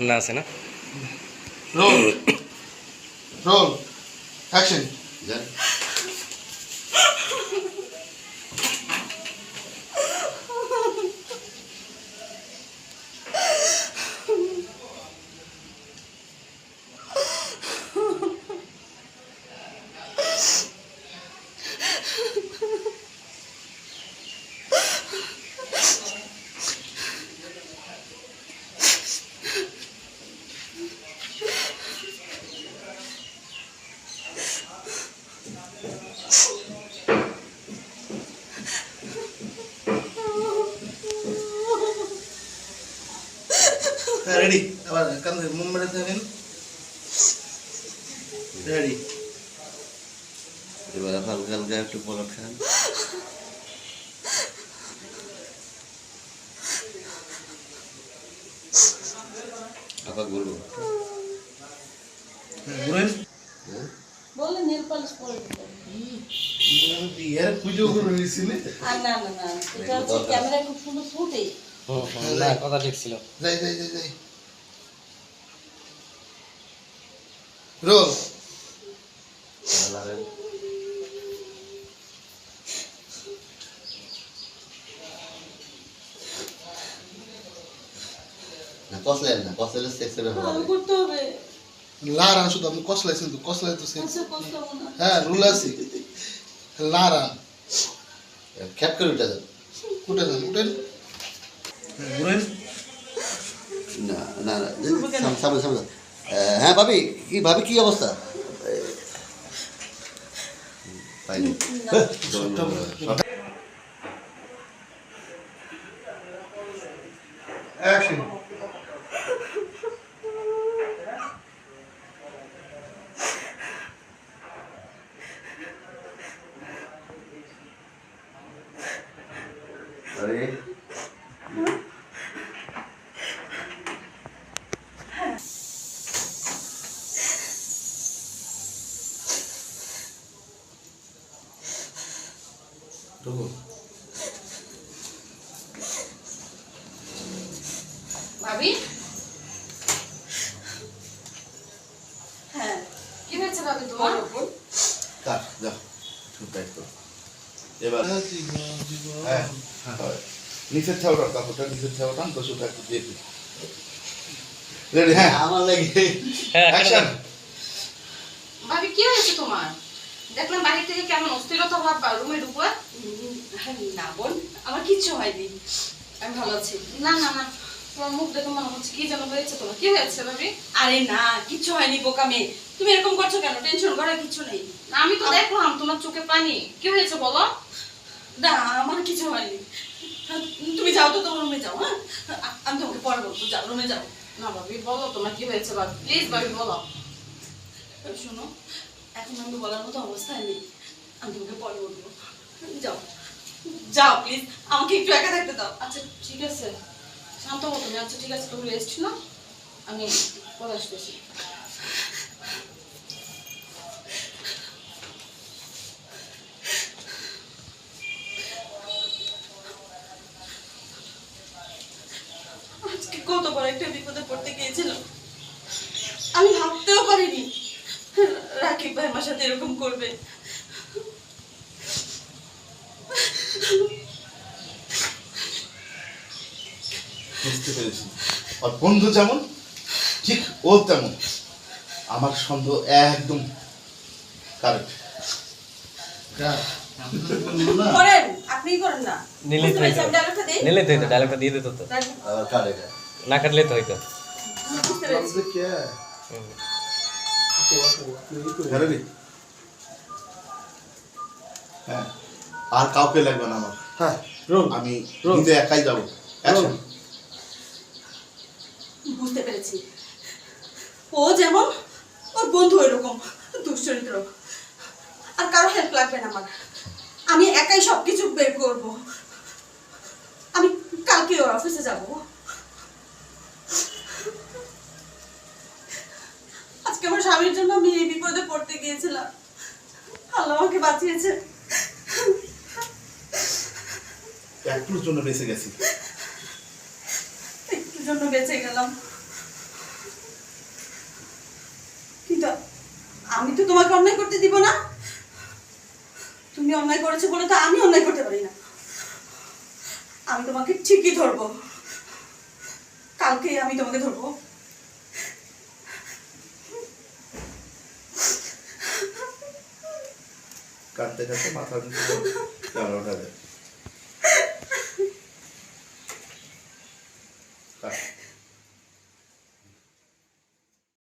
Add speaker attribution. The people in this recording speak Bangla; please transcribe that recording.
Speaker 1: না আছে না?
Speaker 2: রোল রোল অ্যাকশন হ্যাঁ রেডি আবার কান মুভমেন্ট দেবেন রেডি
Speaker 3: এবার হালকা হালকা একটু পলক খান আবার ঘুরবো
Speaker 2: ঘুরেন
Speaker 4: বলে নীল পালিশ পরে
Speaker 2: পুজো করে
Speaker 4: আর না না না এটা হচ্ছে ক্যামেরা খুব সুন্দর ফুটে
Speaker 1: হুম, হুম, না কথা ঠিক ছিল
Speaker 2: যাই যাই যাই যাই। রোল।
Speaker 3: না কসলেন না কসলের সেক্সের ব্যাপার
Speaker 4: করতে হবে।
Speaker 2: লারা শুধু আপনি কসলাইছেন তো কসলাই তো হ্যাঁ রুল আছে। লারা।
Speaker 3: খ্যাপ করে উঠে যান
Speaker 2: উঠে যান উঠেন। ঘুরেন
Speaker 3: না না সামনে সামনে হ্যাঁ ভাবি কি ভাবি কি অবস্থা? পাইনি। আরে
Speaker 4: ভাবি? হ্যাঁ কি হয়েছে ভাবি তোমার?
Speaker 3: কাট যা শুট টাইট করো। এবার হ্যাঁ নিচের ছাওটা কাপড়টা নিচের ছাওটা তো একটু দিয়ে রেডি হ্যাঁ? আমার লাগে।
Speaker 1: হ্যাঁ
Speaker 3: অ্যাকশন
Speaker 4: ভাবি কি হয়েছে তোমার? দেখলাম বাড়ি থেকে কেমন অস্থিরতা ভাব রুমে না বোন আমার কিচ্ছু হয়নি। আমি ভালো আছি। না না না তোমার মুখ দেখে মনে হচ্ছে কি যেন হয়েছে। তোমার কি হয়েছে ভাবি? আরে না কিচ্ছু হয়নি বোকা মেয়ে তুমি এরকম করছ কেন? টেনশন করার কিছু নেই। না আমি তো দেখলাম তোমার চোখে পানি। কি হয়েছে বলো? না আমার কিছু হয়নি। তুমি যাও তো তোমার রুমে যাও হ্যাঁ? আমি তোমাকে পরে বলব যাও রুমে যাও। না ভাবি বলো তোমার কি হয়েছে ভাবি। প্লিজ ভাবি বলো। শোনো এখন আমি বলার মতো অবস্থায় নেই। আমি তোমাকে পরে বলব। যাও। যাও প্লিজ আমাকে একটু একা থাকতে দাও। আচ্ছা ঠিক আছে। শান্ত তুমি। আচ্ছা ঠিক আছে তুমি রেস্ট না আমি পরে আসতেছি। ভাবতেও পারিনি রাকিব ভাই আমার সাথে এরকম করবে।
Speaker 2: বুঝতে পেরেছি। আর বন্ধু যেমন ঠিক ও তেমন। আমার সন্দেহ একদম কারেক্ট
Speaker 4: করেন আপনি করেন না।
Speaker 1: নিলেই তো হইতো। না
Speaker 2: হ্যাঁ আর কাউকে লাগবে না আমার।
Speaker 5: হ্যাঁ
Speaker 2: আমি। নিজে একাই যাব। অ্যাকশন।
Speaker 4: বুঝতে পেরেছি। ও যেমন ওর বন্ধু এরকম দুশ্চরিত্র। আর কারও হেল্প লাগবে না আমার। আমি একাই সব কিছু বের করব। আমি কালকে ওর অফিসে যাব। গিয়েছিলাম আল্লাহ আমাকে বাঁচিয়েছে।
Speaker 2: একটুর জন্য বেঁচে গেছি।
Speaker 4: জন্য বেঁচে গেলাম। কিন্তু আমি তো তোমাকে অন্যায় করতে দিব না। তুমি অন্যায় করেছ বলে তো আমি অন্যায় করতে পারি না। আমি তোমাকে ঠিকই ধরবো। কালকেই আমি তোমাকে ধরবো।
Speaker 5: কাঁদতে কাঁদতে মাথা দিতে ক্যামেরাটা দেয়